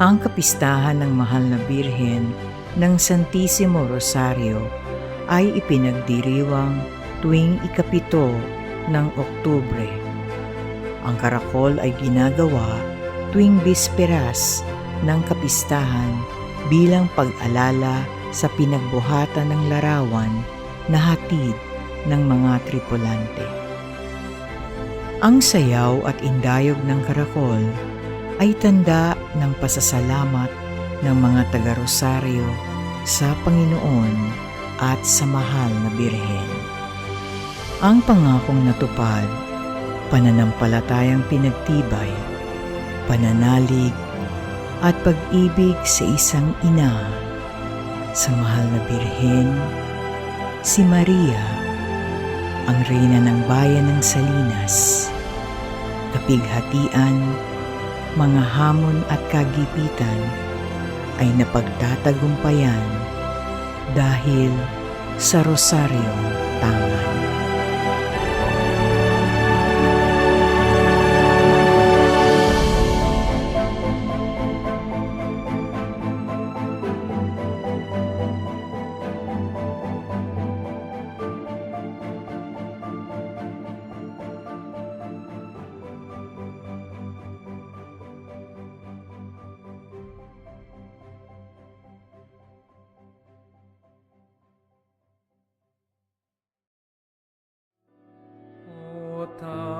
Ang kapistahan ng Mahal na Birhen ng Santissimo Rosario ay ipinagdiriwang tuwing ikapito ng Oktubre. Ang karakol ay ginagawa tuwing bisperas ng kapistahan bilang pag-alala sa pinagbuhatan ng larawan na hatid ng mga tripulante. Ang sayaw at indayog ng karakol ay tanda ng pasasalamat ng mga taga-Rosario sa Panginoon at sa mahal na Birhen. Ang pangakong natupad, pananampalatayang pinagtibay, pananalig at pag-ibig sa isang ina, sa mahal na Birhen, si Maria, ang reyna ng bayan ng Salinas, kapighatian, mga hamon at kagipitan ay napagtatagumpayan dahil sa Rosaryong Tangan. Santa.